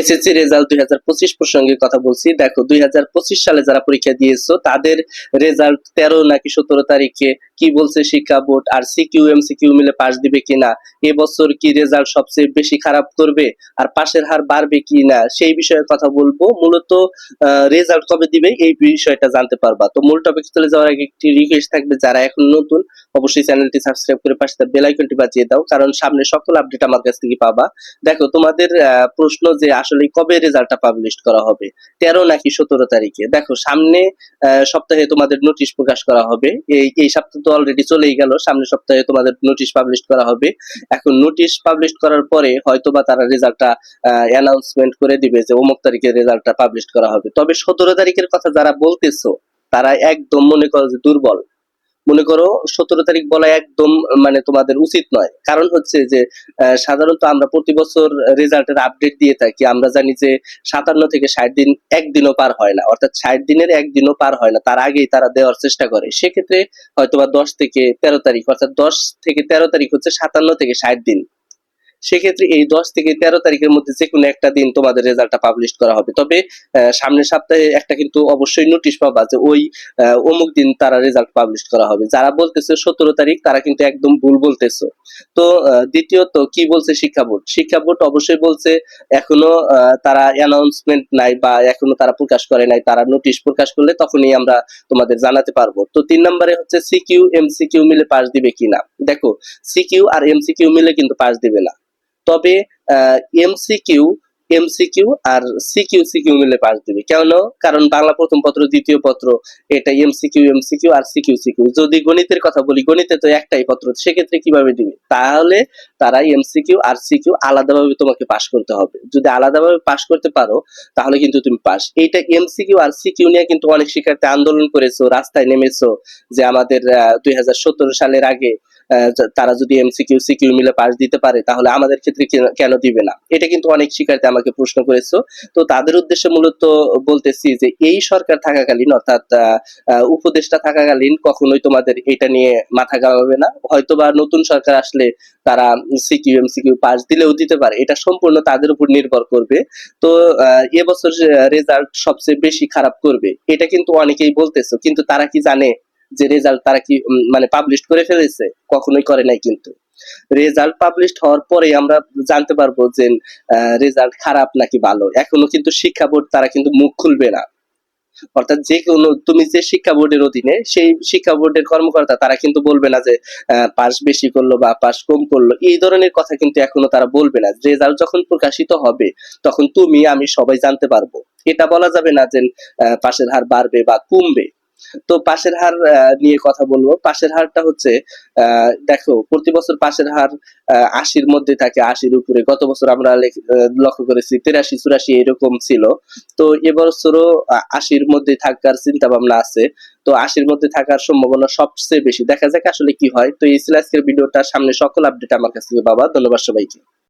SSC result দুই হাজার পঁচিশ প্রসঙ্গে কথা বলছি। দেখো, দুই হাজার পঁচিশ সালে যারা পরীক্ষা দিয়েছ, তাদের রেজাল্ট তেরো নাকি সতেরো তারিখে কি বলছে শিক্ষা বোর্ড? আর সিকিউ এম সিকিউ মিলে পাস দিবে কিনা এবছর কি রেজাল্ট সবচেয়ে বেশি খারাপ করবে? আর পাশের হার বাড়বে কি না? সেই বিষয়ে কথা বলব। মূলত রেজাল্ট কবে দিবে এই বিষয়টা জানতে পারবা। তো মূল টপিক চলে যাওয়ার আগে একটি রিকোয়েস্ট থাকবে। যারা এখন নতুন, অবশ্যই চ্যানেলটি সাবস্ক্রাইব করে পাশে বেল আইকনটি বাজিয়ে দাও। কারণ সামনে সকল আপডেট আমার কাছ থেকে পাবা। দেখো, তোমাদের প্রশ্ন যে আসলে কবে রেজাল্টটা পাবলিশ করা হবে? তেরো নাকি সতেরো তারিখে? দেখো, সামনে সপ্তাহে তোমাদের নোটিশ প্রকাশ করা হবে। এই এই সপ্তাহ তো অলরেডি চলেই গেল। সামনে সপ্তাহে তোমাদের নোটিশ পাবলিশ করা হবে। এখন নোটিশ পাবলিশ করার পরে হয়তো বা তারা রেজাল্টটা অ্যানাউন্সমেন্ট করে দিবে যে অমুক তারিখে রেজাল্টটা পাবলিশ করা হবে। তবে সতেরো তারিখের কথা যারা বলতেছো, তারা একদম মনে করো যে দুর্বল। মনে করো সতেরো তারিখ বলা একদম মানে তোমাদের উচিত নয়। কারণ হচ্ছে যে সাধারণত আমরা প্রতি বছর রেজাল্টের আপডেট দিয়ে থাকি। আমরা জানি যে সাতান্ন থেকে ষাট দিন একদিনও পার হয় না। অর্থাৎ ষাট দিনের একদিনও পার হয় না। তার আগেই তারা দেওয়ার চেষ্টা করে। সেক্ষেত্রে হয়তোবা দশ থেকে তেরো তারিখ, অর্থাৎ দশ থেকে তেরো তারিখ হচ্ছে সাতান্ন থেকে ষাট দিন। সেক্ষেত্রে এই দশ থেকে তেরো তারিখের মধ্যে যে কোনো একটা দিন তোমাদের রেজাল্টটা পাবলিশ করা হবে। তবে সামনের সপ্তাহে একটা কিন্তু অবশ্যই নোটিশ পাবা যে ওই অমুক দিন তারা রেজাল্ট পাবলিশ করা হবে। যারা বলতেছে সতেরো তারিখ, তারা কিন্তু একদম ভুল বলতেছো। তো দ্বিতীয়ত কি বলছে শিক্ষা বোর্ড? শিক্ষা বোর্ড অবশ্যই বলছে এখনও তারা অ্যানাউন্সমেন্ট নাই বা এখনও তারা প্রকাশ করে নাই, তারা নোটিশ প্রকাশ করলে তখনই আমরা তোমাদের জানাতে পারব। তো তিন নম্বরে হচ্ছে সিকিউ এমসিকিউ মিলে পাস দিবে কিনা? দেখো সিকিউ আর এমসিকিউ মিলে কিন্তু পাস দিবে না। তবে এমসিকিউ এমসিকিউ আর সিকিউ সিকিউ মিলে পাস দিবে। কেন কারণ বাংলা প্রথম পত্র, দ্বিতীয় পত্র, এটা এমসিকিউ এমসিকিউ আর সিকিউ সিকিউ যদি গণিতের কথা বলি, গণিতে তো একটাই পত্র, সেক্ষেত্রে কীভাবে দিবে? তাহলে তারা এমসিকিউ আর সিকিউ আলাদাভাবে তোমাকে পাস করতে হবে। যদি আলাদাভাবে পাস করতে পারো, তাহলে কিন্তু তুমি পাস। এইটা এমসিকিউ আর সিকিউ নিয়ে কিন্তু অনেক শিক্ষার্থী আন্দোলন করেছ, রাস্তায় নেমেছো যে আমাদের দুই হাজার সতেরো সালের আগে তারা যদি এমসিকিউ সিকিউ মিলে পাশ দিতে পারে, তাহলে আমাদের ক্ষেত্রে কেন- দিবে না? এটা কিন্তু অনেক শিক্ষার্থী আমাকে প্রশ্ন করেছ। তো তাদের উদ্দেশ্যে মূলত বলতেছি যে, এই সরকার থাকাকালীন, অর্থাৎ উপদেষ্টা থাকাকালীন কখনোই তোমাদের এটা নিয়ে মাথা ঘামাবে না। হয়তোবা নতুন সরকার আসলে তারা সিকিউ এমসিকিউ পাস দিলেও দিতে পারে। এটা সম্পূর্ণ তাদের উপর নির্ভর করবে। তো এবছর রেজাল্ট সবচেয়ে বেশি খারাপ করবে। এটা কিন্তু অনেকেই বলতেছো, কিন্তু তারা কি জানে? যে রেজাল্ট তারা কি মানে পাবলিশ করে ফেলেছে, কখনোই করে নাই কিন্তু। রেজাল্ট পাবলিশ হওয়ার পরে আমরা জানতে পারব যে রেজাল্ট খারাপ নাকি ভালো। এখনও কিন্তু শিক্ষা বোর্ড তারা কিন্তু মুখ খুলবে না। অর্থাৎ যে কোনো, তুমি যে শিক্ষা বোর্ডের অধীনে, সেই শিক্ষা বোর্ডের কর্মকর্তা তারা কিন্তু বলবে না যে পাস বেশি করল বা পাস কম করল। এই ধরনের কথা কিন্তু এখনও তারা বলবে না। রেজাল্ট যখন প্রকাশিত হবে, তখন তুমি, আমি সবাই জানতে পারব। এটা বলা যাবে না যে পাশের হার বাড়বে বা কমবে। তো পাশের হার নিয়ে কথা বলব। পাশের হারটা হচ্ছে দেখো, প্রতি বছর পাশের হার আশির মধ্যে থাকে, আশির উপরে। গত বছর আমরা লক্ষ্য করেছি, তেরাশি, চুরাশি এরকম ছিল। তো এবছরও আশির মধ্যে থাকার চিন্তা ভাবনা আছে। তো আশির মধ্যে থাকার সম্ভাবনা সবচেয়ে বেশি। দেখা যাক আসলে কি হয়। তো এই আজকের ভিডিওটা। সামনে সকল আপডেট আমার কাছ থেকে পাবা। ধন্যবাদ সবাইকে।